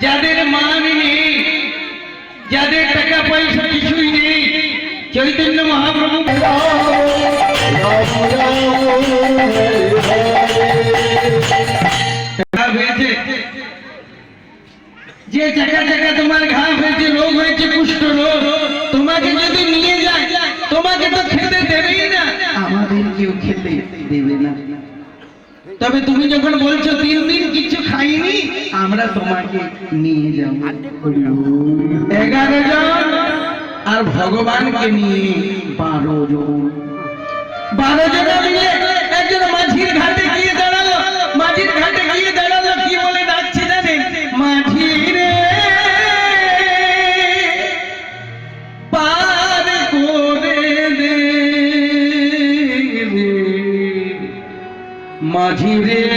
যাদের মান নেই যাদের টাকা পয়সা কিছুই নেই চৈতন্য মহাপ্রভু হ্যাঁ, যে জায়গা জায়গা তোমার ঘাম হয়েছে রোগ হয়েছে কুষ্ঠ রোগ তোমাকে যদি নিয়ে যায় তোমাকে তো খেতে দেবেই না। আমাদের কেউ খেতে দেবে না। তবে তুমি যখন বলছো তিন দিন কিছু খাইনি আমরা তোমাকে নিয়ে যাব। এগারো জন আর ভগবানকে নিয়ে বারো জন বারো জন একজন মাঝির ঘাটে গিয়ে দাঁড়াল। মাঝির ঘাটে গিয়ে দাঁড়াল, কি বলে ডাকছে জানেন মাঝি রে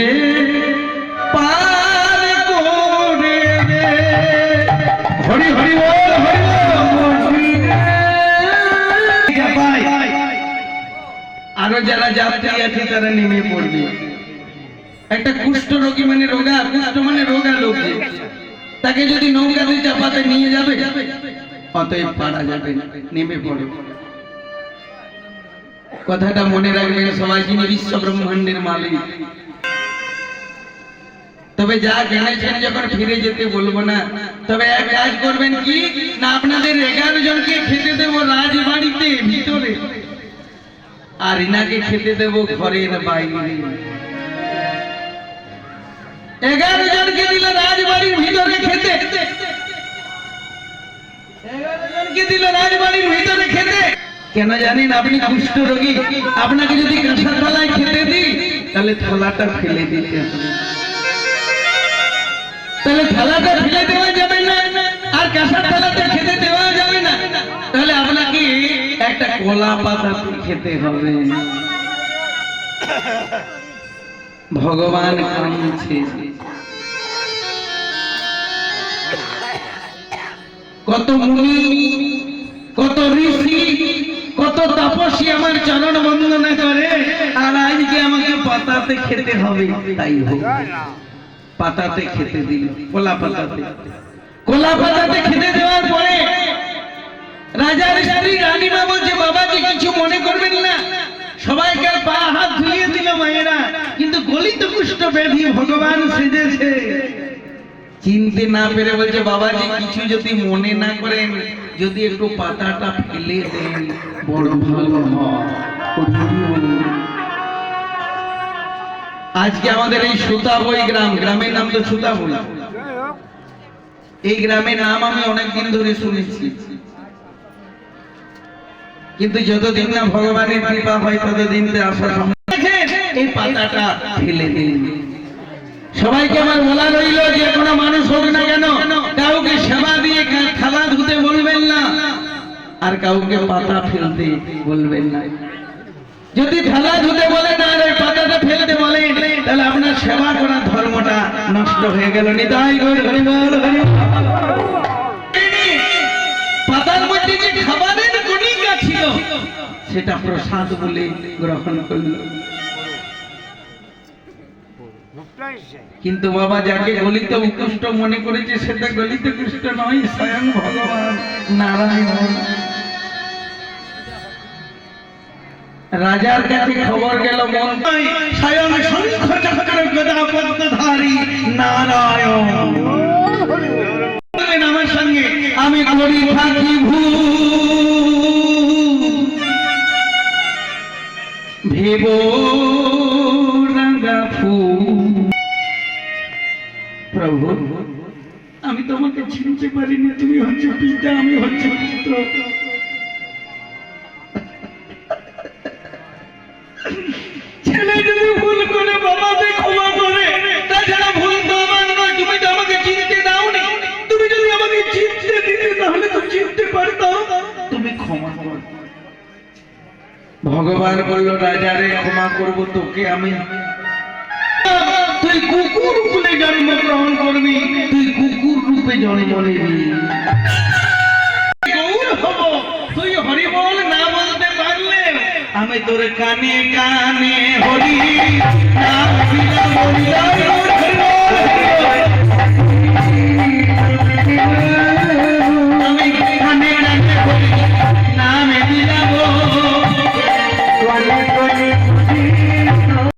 মানে মানে তাকে যদি নৌকাতে চাপাতে নিয়ে যাবে, অতএব পারা যাবে নেমে পড়ে। কথাটা মনে রাখবেন, সবাই যিনি বিশ্ব ব্রহ্মাণ্ডের মালিক। তবে যা জেনেছেন যখন ফিরে যেতে বলব না, তবে এক কাজ করবেন কি? না, আপনাদের এগারো জনকে খেতে দেবো রাজবাড়িতে, ভিতরে। আর ইনাকে খেতে দেবো ঘরের বাইরে। এগারো জনকে দিল রাজবাড়ির ভিতরে খেতে। কেন জানেন আপনি কুষ্ঠ রোগী? আপনাকে যদি কাঁচা থালায় খেতে দিই, তাহলে থালাটা ফেলে তাহলে থালাটা ফেলে দেওয়া যাবে না, আর কাঁসার থালাতে খেতে দেওয়া যাবে না। তাহলে আপনাকে একটা কলা পাতা খেতে হবে। ভগবান কাঁদছে। কত মুনি, কত ঋষি, কত তাপসী আমার চরণ বন্দনা করে, আর আজকে আমাকে পাতাতে খেতে হবে, তাই হোক। পাতাতে খেতে দিল, কোলা পাতাতে। কোলা পাতাতে খেতে দেওয়ার পরে রাজার স্ত্রী রানীমা বলছে বাবাজি কিছু মনে করবেন না, সবাইকে পা হাত ধুইয়ে দিল মায়েরা, কিন্তু গলিত কুষ্ঠ ব্যাধি ভগবান সেজেছে। চিনতে না পেরে বলছে, বাবাজি, কিছু যদি মনে না করেন, যদি একটু পাতাটা ফেলে দেন, বড় ভালো আজকে আমাদের এই সুতাবই গ্রাম, গ্রামের নাম তো সুতাবই। এই গ্রামের নাম আমি অনেকদিন ধরে শুনেছি। কিন্তু যতদিন না ভগবানের কৃপা হয় ততদিন তো আসা এই পাতাটা ফেলে দিন। সবাইকে আমার বলা রইল যে কোনো মানুষ হোক না কেন কাউকে সেবা দিয়ে থালা ধুতে বলবেন না আর কাউকে পাতা ফেলতে বলবেন না। যদি থালা ধুতে বলেন আর ওই পাতাটা ফেলতে বলেন তাহলে আপনার সেবা করার ধর্মটা নষ্ট হয়ে গেল। নিতাই। পাতার মধ্যে যে ছিল সেটা প্রসাদ বলে গ্রহণ করল। কিন্তু বাবা যাকে গলিত উৎকৃষ্ট মনে করেছে, সেটা গলিত কৃষ্ট নয়, স্বয়ং ভগবান নারায়ণ। রাজার কাছে খবর গেল নারায়ণ। আমার সঙ্গে আমি করি থাকি ভূ ভেব রাঙা প্রভু আমি তোমাকে চিনতে পারিনি তুমি হচ্ছে পিতা আমি হচ্ছে পুত্র। ভগবান বলল রাজারে ক্ষমা করব তোকে আমি। তুই কুকুর রূপে জন্ম গ্রহণ করবি তুই কুকুর রূপে জন্ম নিবি। তুই হরি বল না বলতে পারলে আমি তোর কানে কানে হরি। নাম হরি